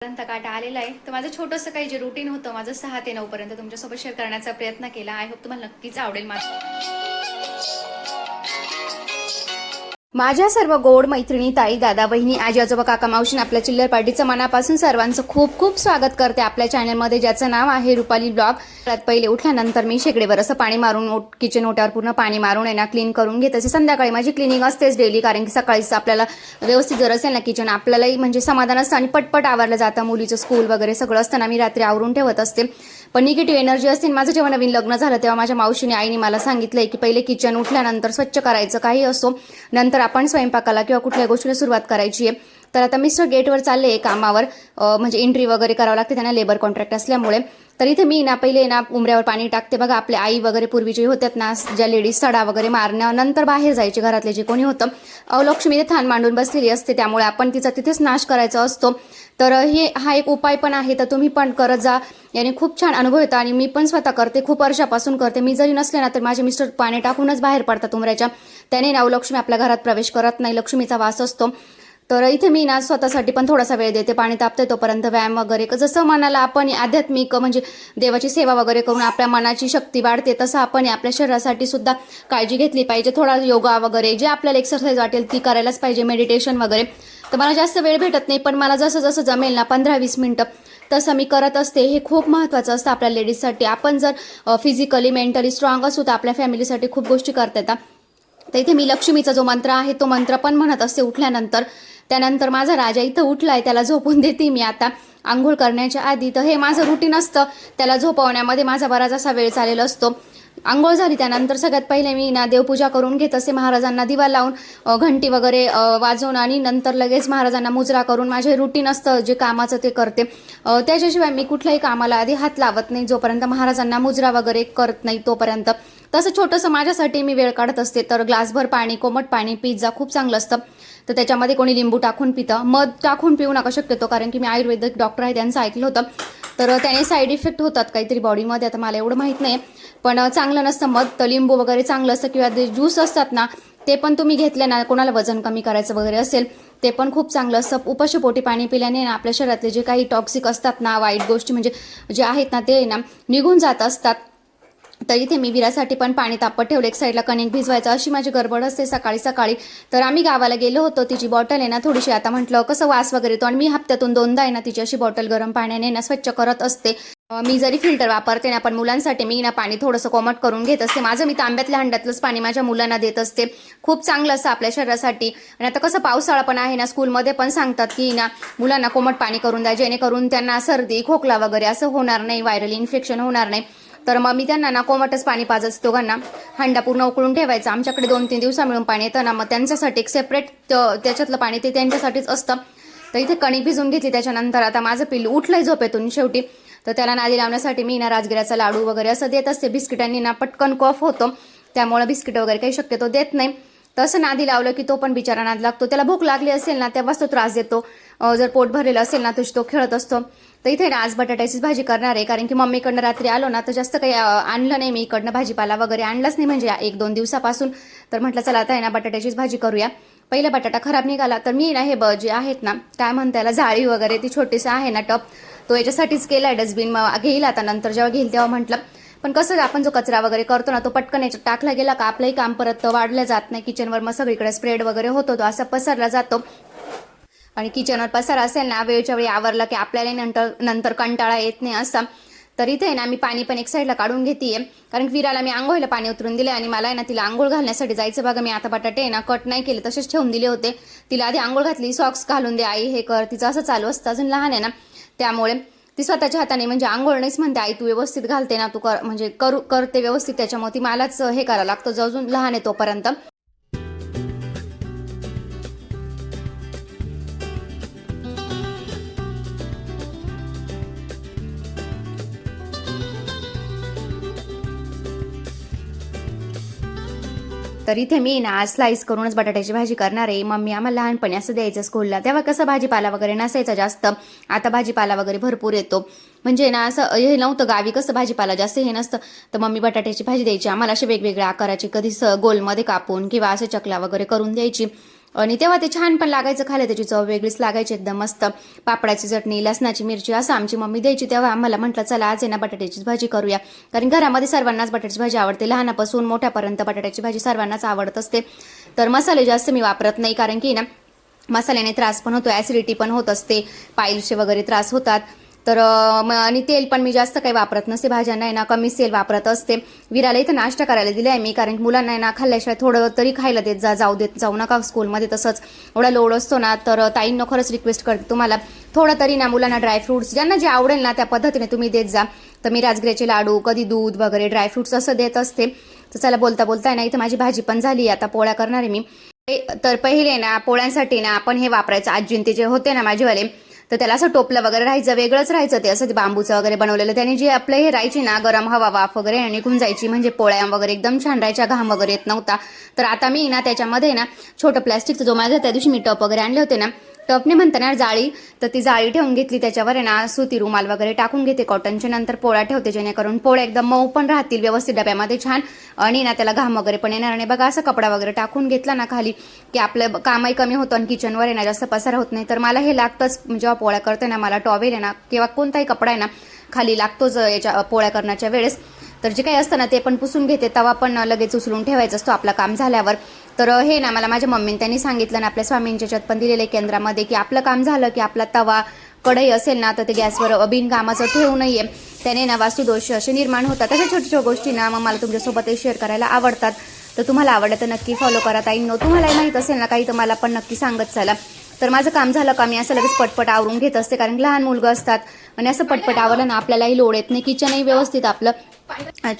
पर्यंत काटा आलेला आहे. तर माझं छोटंसं काही जे रुटीन होतं माझं सहा ते नऊ पर्यंत तुमच्यासोबत शेअर करण्याचा प्रयत्न केला. आय होप तुम्हाला नक्कीच आवडेल माझं. माझ्या सर्व गोड मैत्रिणी ताई दादा बहिणी आजी आजोबा काका मावशीन आपल्या चिल्लर पार्टीचं मनापासून सर्वांचं खूप खूप स्वागत करते आपल्या चॅनलमध्ये ज्याचं नाव आहे रुपाली ब्लॉग. त्यात पहिले उठल्यानंतर मी शेगडेवर असं पाणी मारून किचन ओट्यावर पूर्ण पाणी मारून आहे ना क्लीन करून घेत. असे संध्याकाळी माझी क्लिनिंग असतेच डेली कारण की सकाळीच आपल्याला व्यवस्थित जर असेल ना किचन आपल्यालाही म्हणजे समाधान असतं आणि पटपट आवरलं जातं. मुलीचं स्कूल वगैरे सगळं असताना मी रात्री आवरून ठेवत असते. पण निगेटिव्ह एनर्जी असते माझं जेव्हा नवीन लग्न झालं तेव्हा माझ्या मावशीने आईने मला सांगितलं की पहिले किचन उठल्यानंतर स्वच्छ करायचं काही असो. नंतर आपण स्वयंपाकाला किंवा कुठल्या गोष्टीला सुरुवात करायची आहे. तर आता मिस्टर गेटवर चालले आहे कामावर. म्हणजे एंट्री वगैरे करावं लागते त्यांना लेबर कॉन्ट्रॅक्ट असल्यामुळे. तर इथे मी ना पहिले ना उमऱ्यावर पाणी टाकते. बघा आपल्या आई वगैरे पूर्वी जे होत्यात ना ज्या लेडीज सडा वगैरे मारण्यानंतर बाहेर जायचे घरातले जे कोणी होतं अवलक्ष्मी ते थान मांडून बसलेली असते. त्यामुळे आपण तिचा तिथेच नाश करायचा असतो. तर हे हा एक उपाय पण आहे. तर तुम्ही पण करत जा. याने खूप छान अनुभव येतो. आणि मी पण स्वतः करते. खूप वर्षापासून करते. मी जरी नसले ना तर माझे मिस्टर पाणी टाकूनच बाहेर पडतात उमऱ्याच्या त्याने नावलक्ष्मी आपल्या घरात प्रवेश करत नाही. लक्ष्मीचा वास असतो. तर इथे मी ना स्वतःसाठी पण थोडासा वेळ देते पाणी तापते तोपर्यंत व्यायाम वगैरे. जसं मनाला आपण आध्यात्मिक म्हणजे देवाची सेवा वगैरे करून आपल्या मनाची शक्ती वाढते तसं आपण आपल्या शरीरासाठी सुद्धा काळजी घेतली पाहिजे. थोडा योगा वगैरे जे आपल्याला एक्सरसाइज वाटेल ती करायलाच पाहिजे मेडिटेशन वगैरे. तर मला जास्त वेळ भेटत नाही पण मला जसं जसं जमेल ना पंधरा वीस मिनटं तसं मी करत असते. हे खूप महत्त्वाचं असतं आपल्या लेडीजसाठी आपण जर फिजिकली मेंटली स्ट्रॉंग असू तर आपल्या फॅमिलीसाठी खूप गोष्टी करता येतात. तर इथे मी लक्ष्मीचा जो मंत्र आहे तो मंत्र पण म्हणत असते उठल्यानंतर. त्यानंतर माझा राजा इथं उठलाय त्याला झोपून देते मी आता. आंघोळ करण्याच्या आधी तर हे माझं रुटीन असतं. त्याला झोपवण्यामध्ये माझा बराच असा वेळ चाललेला असतो. आंघोळ झाली त्यानंतर सगळ्यात पहिले मी ना देवपूजा करून घेत असे. महाराजांना दिवा लावून घंटी वगैरे वाजवून आणि नंतर लगेच महाराजांना मुजरा करून माझे रुटीन असतं जे कामाचं ते करते. त्याच्याशिवाय मी कुठल्याही कामाला आधी हात लावत नाही. जोपर्यंत महाराजांना मुजरा वगैरे करत नाही तोपर्यंत. तसं छोटंसं माझ्यासाठी मी वेळ काढत असते. तर ग्लासभर पाणी कोमट पाणी पिझ्झा खूप चांगलं असतं. तर त्याच्यामध्ये कोणी लिंबू टाकून पितं. मध टाकून पिऊ नका शक्यतो कारण की मी आयुर्वेदिक डॉक्टर आहे त्यांचं ऐकलं होतं. तर त्याने साईड इफेक्ट होतात काहीतरी बॉडीमध्ये आता मला एवढं माहीत नाही पण चांगलं नसतं मध तर लिंबू वगैरे चांगलं असतं किंवा जे ज्यूस असतात ना ते पण तुम्ही घेतले ना कोणाला वजन कमी करायचं वगैरे असेल ते पण खूप चांगलं असतं. उपाशी पोटी पाणी पिल्याने ना आपल्या शरीरातले जे काही टॉक्सिक असतात ना वाईट गोष्टी म्हणजे जे आहेत ना ते ना निघून जात असतात. तर इथे मी विरासाठी पण पाणी तापत ठेवलं. एक साईडला कणिक भिजवायचं. अशी माझी गडबड असते सकाळी सकाळी. तर आम्ही गावाला गेलो होतो. तिची बॉटल आहे ना थोडीशी आता म्हटलं कसं वास वगैरे येतो? आणि मी हप्त्यातून दोनदा आहे ना तिची अशी बॉटल गरम पाण्याने ना स्वच्छ करत असते. मी जरी फिल्टर वापरते ना पण मुलांसाठी मी ना पाणी थोडंसं कोमट करून घेत असते. माझं मी तांब्यातल्या हंड्यातलंच पाणी माझ्या मुलांना देत असते. खूप चांगलं असतं आपल्या शरीरासाठी. आणि आता कसं पावसाळा पण आहे ना स्कूलमध्ये पण सांगतात की ना मुलांना कोमट पाणी करून द्या जेणेकरून त्यांना सर्दी खोकला वगैरे असं होणार नाही व्हायरल इन्फेक्शन होणार नाही. तर मग मी त्यांना ना कोमटच पाणी पाजायचं दोघांना. हंडा पूर्ण उकळून ठेवायचा. आमच्याकडे दोन तीन दिवसा मिळून पाणी येतं ना मग त्यांच्यासाठी एक सेपरेट त्याच्यातलं पाणी ते त्यांच्यासाठीच असतं. तर इथे कणिक भिजून घेतली त्याच्यानंतर आता माझं पिल्लू उठलंय झोपेतून शेवटी. तर त्याला नादी लावण्यासाठी मी ना राजगिराचा लाडू वगैरे असं देत असते. बिस्किटांनी ना पटकन कॉफ होतो. त्यामुळे बिस्किट वगैरे काही शक्यतो देत नाही. तसं नादी लावलं की तो पण बिचारा नाद लागतो. त्याला भूक लागली असेल ना तेव्हाच तो त्रास देतो. जर पोट भरलेलं असेल ना तशी तो खेळत असतो. तर इथे ना आज बटाट्याचीच भाजी करणार आहे कारण की मम्मीकडनं रात्री आलो ना तर जास्त काही आणलं नाही मी इकडनं भाजीपाला वगैरे आणलाच नाही म्हणजे एक दोन दिवसापासून. तर म्हटलं चला आता आहे ना बटाट्याचीच भाजी करूया. पहिला बटाटा खराब निघाला तर मी ना हे ब जे आहेत ना काय म्हणता याला जाळी वगैरे ती छोटीशी आहे ना टप तो याच्यासाठीच केला आहे डस्टबिन. मग घेईल आता नंतर जेव्हा घेईल तेव्हा म्हटलं पण कसं आपण जो कचरा वगैरे करतो ना तो पटकन याच्यात टाकला गेला का आपलंही काम परत वाढलं जात नाही. किचनवर मग सगळीकडे स्प्रेड वगैरे होतो तो असा पसरला जातो. आणि किचनवर पसार असेल ना वेळच्या वेळी आवरला की आपल्याला नंतर नंतर कंटाळा येत नाही असा. तर इथे आहे ना मी पाणी पण एक साईडला काढून घेते कारण विराला मी आंघोळीला पाणी उतरून दिले आणि मला आहे ना तिला आंघोळ घालण्यासाठी जायचं बघा मी आता बटाटे ना कट नाही केले तसेच ठेवून दिले होते. तिला आधी आंघोळ घातली सॉक्स घालून दे आई हे कर तिचं असं चालू असतं अजून लहान आहे ना. त्यामुळे ती स्वतःच्या हाताने म्हणजे आंघोळ नाहीच म्हणते आई तू व्यवस्थित घालते ना तू कर म्हणजे करू करते व्यवस्थित त्याच्यामुळे ती मलाच हे करायला लागतं जो अजून लहान आहे तोपर्यंत. तर इथे मी ना आज स्लाईस करूनच बटाट्याची भाजी करणार आहे. मम्मी आम्हाला लहानपणी असं द्यायचं स्कूलला तेव्हा कसं भाजीपाला वगैरे नसायचा जास्त. आता भाजीपाला वगैरे भरपूर येतो. म्हणजे ना असं हे नव्हतं गावी कसं भाजीपाला जास्त हे नसतं. तर मम्मी बटाट्याची भाजी द्यायची. आम्हाला असे वेगवेगळ्या आकाराची कधी स गोलमध्ये कापून किंवा असे चकला वगैरे करून द्यायची. आणि तेव्हा ते छान पण लागायचं खायला त्याची चव वेगळीच लागायची एकदम मस्त. पापडाची चटणी लसणाची मिरची असं आमची मम्मी द्यायची तेव्हा आम्हाला म्हटलं चला आज आहे ना बटाट्याची भाजी करूया. कारण घरामध्ये सर्वांनाच बटाट्याची भाजी आवडते. लहानापासून मोठ्यापर्यंत बटाट्याची भाजी सर्वांनाच आवडत असते. तर मसाले जास्त मी वापरत नाही कारण की ना मसाल्याने त्रास पण होतो ॲसिडिटी पण होत असते पायलचे वगैरे त्रास होतात. तर आणि तेल पण मी जास्त काही वापरत नसते. भाज्यांना आहे ना कमी तेल वापरत असते. विराला इथं नाश्ता करायला दिले आहे मी कारण मुलांना आहे ना खाल्ल्याशिवाय थोडं तरी खायला देत जा जाऊ देत जाऊ नका स्कूलमध्ये तसंच एवढा लोड असतो ना तर ताईंना खरंच रिक्वेस्ट करते तुम्हाला. थोडं तरी ना मुलांना ड्रायफ्रुट्स ज्यांना जे आवडेल ना त्या पद्धतीने तुम्ही देत जा. तर मी राजगिऱ्याचे लाडू कधी दूध वगैरे ड्रायफ्रुट्स असं देत असते. तर चला बोलता बोलता आहे ना इथं माझी भाजी पण झाली आता पोळ्या करणार आहे मी. तर पहिले ना पोळ्यांसाठी ना आपण हे वापरायचं. आजीन जे होते ना माझेवाले तर त्याला असं टोपलं वगैरे राहायचं वेगळंच राहायचं ते. असं ते बांबूचं वगैरे बनवलेलं. त्याने जे आपलं हे राहायची ना गरम हवा वाफ वगैरे आणि निघून जायची म्हणजे पोळ्या वगैरे एकदम छान राहायच्या. घाम वगैरे येत नव्हता. तर आता मी ना त्याच्यामध्ये ना छोटं प्लॅस्टिकचं जो माझा त्या दिवशी मी टप वगैरे आणले होते ना टपने म्हणता ना जाळी तर ती जाळी ठेवून घेतली त्याच्यावर आहे ना सुती रुमाल वगैरे टाकून घेते. कॉटनच्या नंतर पोळ्या ठेवते जेणेकरून पोळ्या एकदम मऊ पण राहतील व्यवस्थित डब्यामध्ये छान. आणि ना त्याला घाम वगैरे पण येणार आणि बघा असं कपडा वगैरे टाकून घेतला ना खाली की आपलं कामही कमी होतं आणि किचनवर आहे ना जास्त पसारा होत नाही. तर मला हे लागतंच म्हणजे जेव्हा पोळ्या करते ना मला टॉवेल आहे ना किंवा कोणताही कपडा आहे ना खाली लागतोच याच्या पोळ्या करण्याच्या वेळेस. तर जे काही असतं ना ते पण पुसून घेते. तवा पण लगेच उचलून ठेवायचा असतो आपलं काम झाल्यावर. तर हे ना मला माझ्या मम्मीने त्यांनी सांगितलं ना आपल्या स्वामींच्या याच्यात पण दिलेल्या केंद्रामध्ये की आपलं काम झालं की आपला तवा कढई असेल ना तर ते गॅसवर बिनकामाचं ठेवू नये. त्याने ना वास्तुदोष असे निर्माण होतात. अशा छोट्या छोट्या गोष्टी ना मग मला तुमच्यासोबतही शेअर करायला आवडतात. तर तुम्हाला आवडलं तर नक्की फॉलो करा ताईंनो तुम्हालाही माहीत असेल ना काही तर मला पण नक्की सांगत चला. तर माझं काम झालं का मी असं लगेच पटपट आवरून घेत असते कारण लहान मुलगं असतात. आणि असं पटपट आवरलं ना आपल्यालाही लोड येत नाही किचनही व्यवस्थित आपलं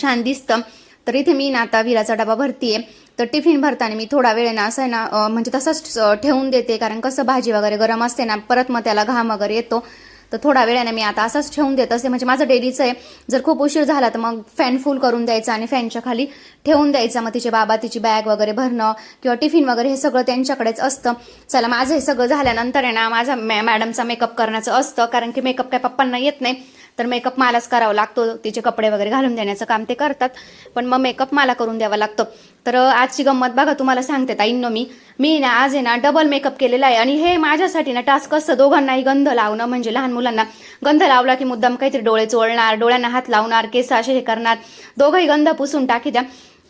छान दिसतं. तर इथे मी ना आता विराचा डबा भरतीये. तर टिफिन भरताना मी थोडा वेळ ना असं आहे ना म्हणजे तसंच ठेवून देते कारण कसं भाजी वगैरे गरम असते ना परत मग त्याला घाम वगैरे येतो. तर थोडा वेळाने मी आता असंच ठेवून देत असते. म्हणजे माझं डेलीचं आहे. जर खूप उशीर झाला तर मग फॅन फुल करून द्यायचा आणि फॅनच्या खाली ठेवून द्यायचा. मग तिचे बाबा तिची बॅग वगैरे भरणं किंवा टिफिन वगैरे हे सगळं त्यांच्याकडेच असतं. चला माझं हे सगळं झाल्यानंतर आहे ना माझा मॅ मॅडमचा मेकअप करण्याचं असतं. कारण की मेकअप काय पप्पांना येत नाही. तर मेकअप मलाच करावा लागतो. तिचे कपडे वगैरे घालून देण्याचं काम ते करतात. पण मग मेकअप मला करून द्यावा लागतो. तर आजची गंमत बघा तुम्हाला सांगते ताईंनो मी. मी ना आज आहे ना डबल मेकअप केलेला आहे. आणि हे माझ्यासाठी ना टास्क असतं. दोघांनाही गंध लावणं म्हणजे लहान मुलांना. गंध लावला की मुद्दाम काहीतरी डोळे चोळणार डोळ्यांना हात लावणार केस असे हे करणार. दोघंही गंध पुसून टाकी द्या.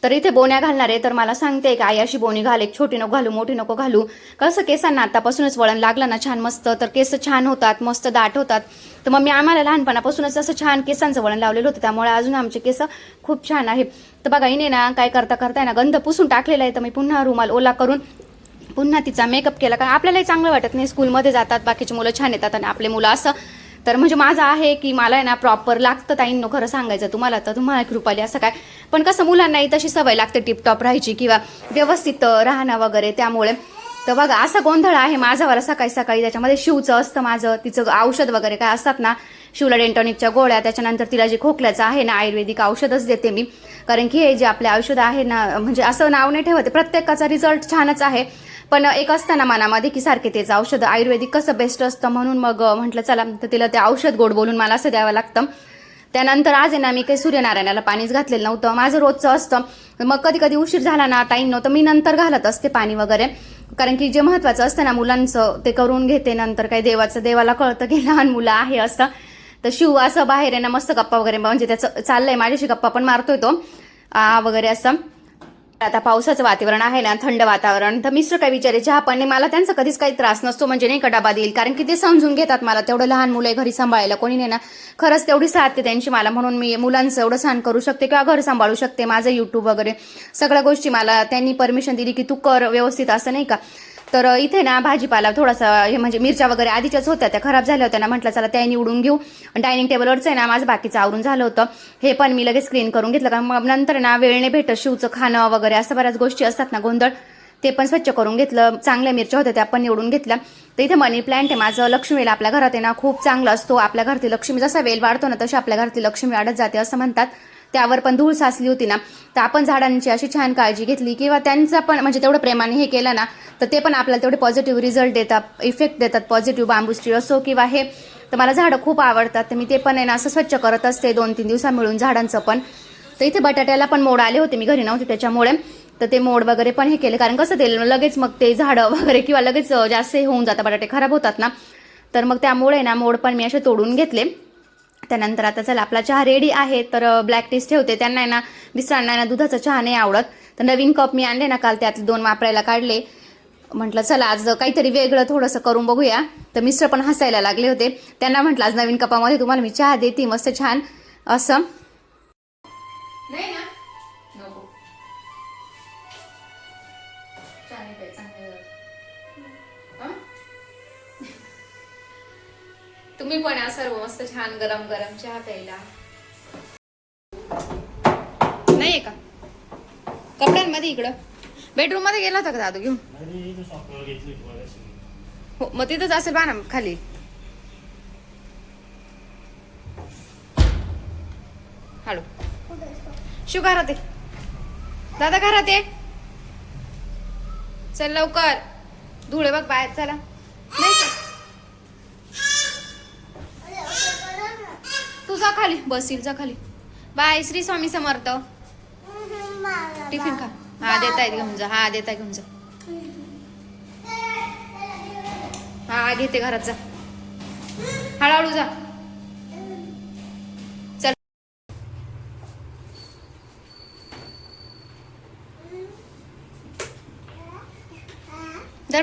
तर इथे बोन्या घालणार आहे. तर मला सांगते का आई अशी बोनी घाल एक छोटी नको घालू मोठी नको घालू. कसं केसांना आतापासूनच वळण लागलं ना छान मस्त तर केस छान होतात मस्त दाट होतात. तर मग मी आम्हाला लहानपणापासूनच असं छान केसांचं वळण लावलेलं होतं. त्यामुळे अजून आमचे केस खूप छान आहे तर बघा हिने ना काय करता करता ना गंध पुसून टाकलेला आहे. तर मी पुन्हा रुमाल ओला करून पुन्हा तिचा मेकअप केला. कारण आपल्यालाही चांगलं वाटत नाही. स्कूलमध्ये जातात बाकीची मुलं छान येतात आणि आपले मुलं असं तर म्हणजे माझं आहे की मला आहे ना प्रॉपर लागतं ताईंनो खरं सांगायचं तुम्हाला तर तुम्हाला कृपाली असं काय. पण कसं मुलांनाही तशी सवय लागते टिपटॉप राहायची किंवा व्यवस्थित राहणं वगैरे त्यामुळे. तर बघा असा गोंधळ आहे माझावर सकाळी सकाळी त्याच्यामध्ये शिवचं असतं माझं तिचं औषध वगैरे काय असतात ना शिवला डेंटॉनिकच्या गोळ्या त्याच्यानंतर तिला जे खोकल्याचं आहे ना आयुर्वेदिक औषधच देते मी. कारण की हे जे आपले औषधं आहे ना म्हणजे असं नाव नाही ठेवते प्रत्येकाचा रिझल्ट छानच आहे. पण एक असतं ना मनामध्ये की सारखे तेच औषध आयुर्वेदिक कसं बेस्ट असतं म्हणून मग म्हटलं चला तर तिला ते औषध गोड बोलून मला असं द्यावं लागतं. त्यानंतर आज आहे ना मी काही सूर्यनारायणाला पाणीच घातलेलं नव्हतं. माझं रोजचं असतं. मग कधी कधी उशीर झाला ना टाईम नव्हतं. मी नंतर घालत असते पाणी वगैरे. कारण की जे महत्वाचं असतं ना मुलांचं ते करून घेते. नंतर काही देवाचं देवाला कळतं की लहान मुलं आहे असं. तर शिव असं बाहेर आहे ना मस्त गप्पा वगैरे म्हणजे त्याचं चाललंय. माझ्याशी गप्पा पण मारतोय तो. आ वगैरे असं. आता पावसाचं वातावरण आहे ना थंड वातावरण. तर मिस्टर काय विचारे चहा पण नाही मला त्यांचा कधीच काही त्रास नसतो म्हणजे नाही का डबा देईल. कारण की ते समजून घेतात मला तेवढं लहान मुलं आहे घरी सांभाळायला कोणी नाही ना. खरंच तेवढी साथ आहे त्यांची मला म्हणून मी मुलांचं एवढं सहन करू शकते किंवा घर सांभाळू शकते माझं युट्यूब वगैरे सगळ्या गोष्टी मला त्यांनी परमिशन दिली की तू कर व्यवस्थित असं नाही का. तर इथे ना भाजीपाला थोडासा हे म्हणजे मिरच्या वगैरे आधीच्याच होत्या त्या खराब झाल्या होत्या ना म्हटलं चला त्या निवडून घेऊ. डायनिंग टेबलवरच आहे ना माझं बाकीचं आवरून झालं होतं. हे पण मी लगेच क्लीन करून घेतलं कारण मग नंतर ना वेळ नाही भेटत शिवचं खाणं वगैरे असं बऱ्याच गोष्टी असतात ना गोंधळ. ते पण स्वच्छ करून घेतलं चांगल्या मिरच्या होत्या त्या पण निवडून घेतल्या. तर इथे मनी प्लांट आहे माझं लक्ष्मीला आपल्या घरात आहे ना खूप चांगला असतो. आपल्या घरातील लक्ष्मी जसा वेल वाढतो ना तशी आपल्या घरातील लक्ष्मी वाढत जाते असं म्हणतात. त्यावर पण धूळ साचली होती ना. तर आपण झाडांची अशी छान काळजी घेतली किंवा त्यांचा पण म्हणजे तेवढं प्रेमाने हे केलं ना तर ते पण आपल्याला तेवढे पॉझिटिव्ह रिझल्ट देतात इफेक्ट देतात पॉझिटिव्ह बांबूस्ट्री असो किंवा हे. तर मला झाडं खूप आवडतात तर मी ते पण आहे ना असं स्वच्छ करत असते दोन तीन दिवसा मिळून झाडांचं पण. तर इथे बटाट्याला पण मोड आले होते मी घरी नव्हते त्याच्यामुळे. तर ते मोड वगैरे पण हे केले कारण कसं ते लगेच मग ते झाडं वगैरे किंवा लगेच जास्त होऊन जातं बटाटे खराब होतात ना. तर मग त्यामुळे ना मोड पण मी असे तोडून घेतले. त्यानंतर आता चला आपला चहा रेडी आहे तर ब्लॅक टीस ठेवते. त्यांना आहे ना मिस्टरांना ना दुधाचा चहा नाही आवडत. तर नवीन कप मी आणले ना काल त्यातले दोन वापरायला काढले. म्हटलं चला आज काहीतरी वेगळं थोडंसं करून बघूया. तर मिस्टर पण हसायला लागले होते. त्यांना म्हटलं आज नवीन कपामध्ये तुम्हाला मी चहा देते मस्त छान. असं. नाही ना तुम्ही पण या सर्व मस्त छान गरम गरम चहा प्यायला. नाहीये का? कपड्यांमध्ये इकडं. बेडरूममध्ये गेला होता का दादू घेऊन? हो मग तिथंच असेल बा ना खाली. हॅलो. शिव घरात दादा घरात आहे चल लवकर. धुळे बघ बाहेर चला. नाही तू जा खाली बसील जा खाली. बाय श्री स्वामी समर्थ. टिफिन खा. हा देतायत घेऊन जा. हा देताय घेऊन जा. हा घेते घरात जा. हळूहळू जा. चल.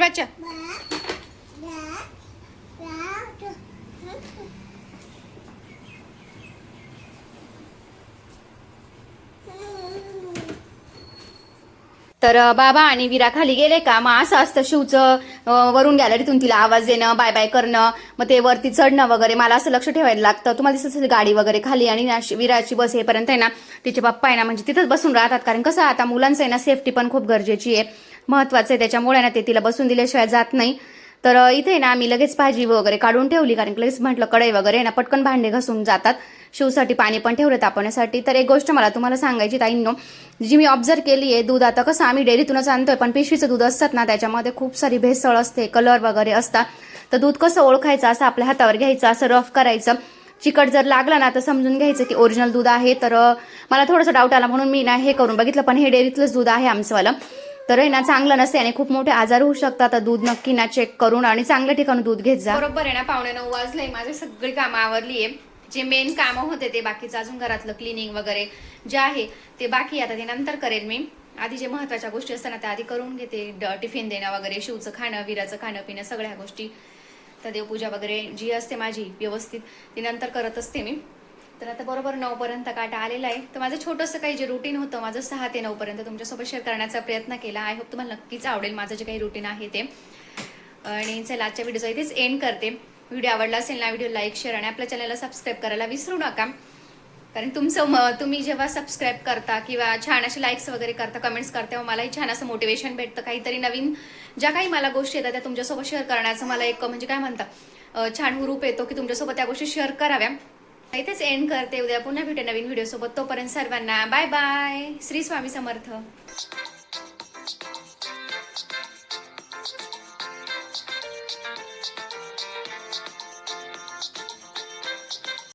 बच्चा तर बाबा आणि विरा खाली गेले का? मग असं असतं शिवचं वरून गॅलरीतून तिला आवाज देणं बाय बाय करणं मग ते वरती चढणं वगैरे. मला असं लक्ष ठेवायला लागतं. तुम्हाला दिसत असेल गाडी वगैरे खाली आणि विराची बस येईपर्यंत आहे ना तिचे पप्पा आहे ना म्हणजे तिथंच बसून राहतात. कारण कसं आता मुलांचं आहे ना सेफ्टी पण खूप गरजेची आहे. महत्वाचं आहे त्याच्यामुळे ना ते तिला बसून दिल्याशिवाय जात नाही. तर इथे ना आम्ही लगेच भाजी वगैरे काढून ठेवली. कारण की लगेच म्हटलं कढई वगैरे ना पटकन भांडे घासून जातात. शिवसाठी पाणी पण ठेवलं तापवण्यासाठी. तर एक गोष्ट मला तुम्हाला सांगायची ताईंनो. जी मी ऑब्झर्व केली आहे दूध आता कसं आम्ही डेअरीतूनच आणतोय पण पिशवीचं दूध असतात ना त्याच्यामध्ये खूप सारी भेसळ असते कलर वगैरे असतात. तर दूध कसं ओळखायचं असं आपल्या हातावर घ्यायचं असं रफ करायचं. चिकट जर लागला ना तर समजून घ्यायचं की ओरिजिनल दूध आहे. तर मला थोडंसं डाऊट आला म्हणून मी ना हे करून बघितलं पण हे डेअरीतलंच दूध आहे आमचंवालं तर आहे ना चांगलं नसते आणि खूप मोठे आजार होऊ शकतात. तर दूध नक्की ना चेक करून आणि चांगल्या ठिकाणी दूध घेत जा. बरोबर आहे ना पावणे नऊ वाजले. माझी सगळी कामं आवरली आहे. जे मेन कामं होते ते बाकीचं अजून घरातलं क्लिनिंग वगैरे जे आहे ते बाकी आता ते नंतर करेन मी. आधी जे महत्त्वाच्या गोष्टी असतात ना त्या आधी करून घेते. ड- टिफिन देणं वगैरे शिवचं खाणं विराचं खाणं पिणं सगळ्या गोष्टी. तर देवपूजा वगैरे जी असते माझी व्यवस्थित ती नंतर करत असते मी. तर आता बरोबर नऊ पर्यंत काटा आलेला आहे. तर माझं छोटंसं काही जे रुटीन होतं माझं सहा ते नऊ पर्यंत तुमच्यासोबत शेअर करण्याचा प्रयत्न केला. आय होप तुम्हाला नक्कीच आवडेल माझं जे काही रुटीन आहे ते. आणि चला आजच्या व्हिडिओचा इथेच एंड करते. व्हिडिओ आवडला असेल ना व्हिडिओ लाईक शेअर आणि आपल्या चॅनलला सबस्क्राईब करायला विसरू नका. कारण तुमचं म तुम्ही जेव्हा सबस्क्राईब करता किंवा छान असे लाईक्स वगैरे करता कमेंट्स करता तेव्हा मलाही छान असं मोटिवेशन भेटतं. काहीतरी नवीन ज्या काही मला गोष्टी येतात त्या तुमच्यासोबत शेअर करण्याचं मला एक म्हणजे काय म्हणता छान हुरूप येतो की तुमच्यासोबत त्या गोष्टी शेअर कराव्या. इथेच एंड करते. उद्या पुन्हा भेटे नवीन व्हिडिओ सोबत. तोपर्यंत सर्वांना बाय बाय श्री स्वामी समर्थ.